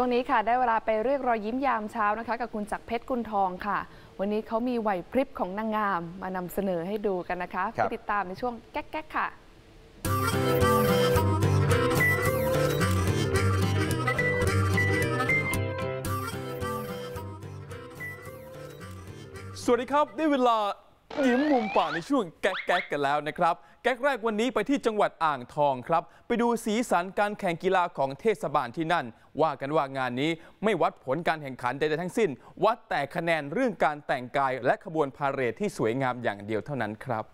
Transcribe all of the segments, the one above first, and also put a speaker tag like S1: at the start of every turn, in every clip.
S1: ช่วงนี้ค่ะได้เวลาไปเรียกรอยยิ้มยามเช้านะคะ กับคุณจักรเพชรกุลทองค่ะ วันนี้เขามีไหวพริบของนางงามมานำเสนอให้ดูกันนะคะ
S2: ครั
S1: ไป
S2: บ
S1: ติดตามในช่วงแก๊กๆค่ะ
S3: สวัสดีครับ ได้เวลา ยิ้มมุมปากในช่วงแก๊กแก๊กกันแล้วนะครับ แก๊กแรกวันนี้ไปที่จังหวัดอ่างทองครับ ไปดูสีสันการแข่งกีฬาของเทศบาลที่นั่น ว่ากันว่างานนี้ไม่วัดผลการแข่งขันใดๆทั้งสิ้น วัดแต่คะแนนเรื่องการแต่งกายและขบวนพาเหรดที่สวยงามอย่างเดียวเท่านั้นครับ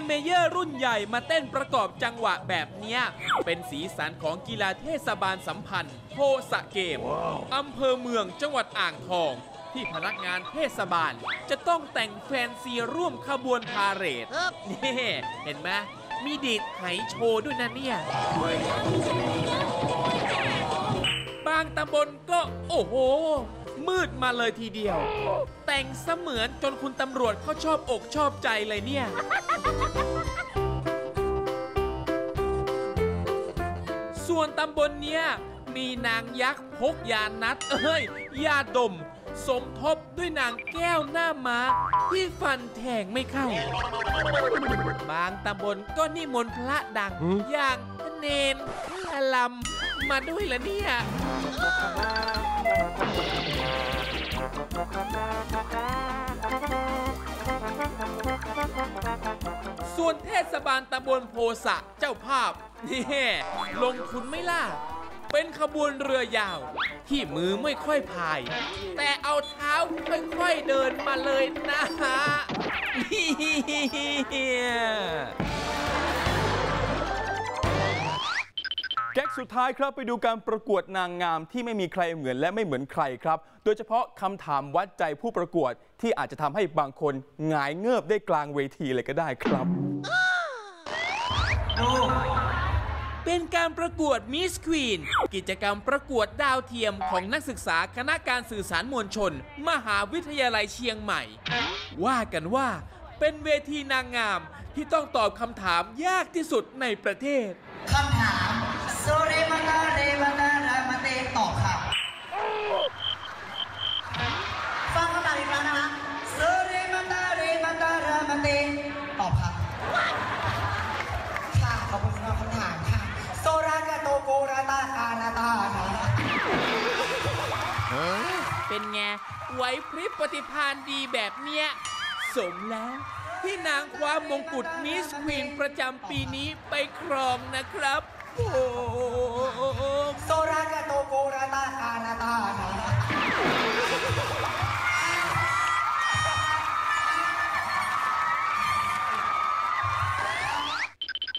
S4: มเมเยอร์รุ่นใหญ่มาเต้นประกอบจังหวะแบบเนี้ย เป็นสีสันของกีฬาเทศบาลสัมพันธ์โพสะเกม อำเภอเมืองจังหวัดอ่างทอง ที่พนักงานเทศบาล จะต้องแต่งแฟนซีร่วมขบวนพาเหรดนี่เห็นไหมมีดีดไหโชว์ด้วยนะเนี่ย บางตำบลก็โอ้โห มืดมาเลยทีเดียว แต่งเสมือนจนคุณตำรวจเขาชอบอกชอบใจเลยเนี่ย ส่วนตำบลเนี้ยมีนางยักษ์พกยานัดเอ้ยยาดม สมทบด้วยนางแก้วหน้าม้า ที่ฟันแทงไม่เข้า บางตำบลก็นิมนต์พระดังอย่างเนนละ ลำมาด้วยละเนี่ย ส่วนเทศบาลตำบลโพสะเจ้าภาพนี่ลงทุนไม่ล่ะ เป็นขบวนเรือยาว ที่มือไม่ค่อยพาย แต่เอาเท้าค่อยๆเดินมาเลยนะฮะ
S3: สุดท้ายครับไปดูการประกวดนางงามที่ไม่มีใครเหมือนและไม่เหมือนใครครับ โดยเฉพาะคำถามวัดใจผู้ประกวดที่อาจจะทำให้บางคนหงายเงิบได้กลางเวทีเลยก็ได้ครับ
S4: เป็นการประกวดมิสควีนกิจกรรมประกวดดาวเทียมของนักศึกษาคณะการสื่อสารมวลชน มหาวิทยาลัยเชียงใหม่ ว่ากันว่าเป็นเวทีนางงามที่ต้องตอบคำถามยากที่สุดในประเทศ
S5: ฟังคำถามอีกครั้งนะคะโซเรมาตาเรมาตารามาเตตอบค่ะค่ะขอบคุณสำหรับคำถามค่ะโซรากาโตโกราตาคาราตาค่ะ
S4: เป็นไงไหวพริบปฏิภาณดีแบบเนี้ย สมแล้ว ที่นางคว้ามงกุฎมิสควีนประจำปีนี้ไปครองนะครับโอ้โห
S5: โซรากาโตโกราตาคาราตา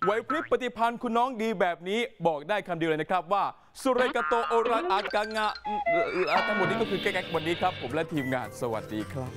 S3: ไหวพริบปฏิพันธ์คุณน้องดีแบบนี้บอกได้คำเดียวเลยนะครับว่า สุเรกโตโอรักอากางะทั้งหมดนี้ก็คือแก๊กวันนี้ครับ ผมและทีมงานสวัสดีครับ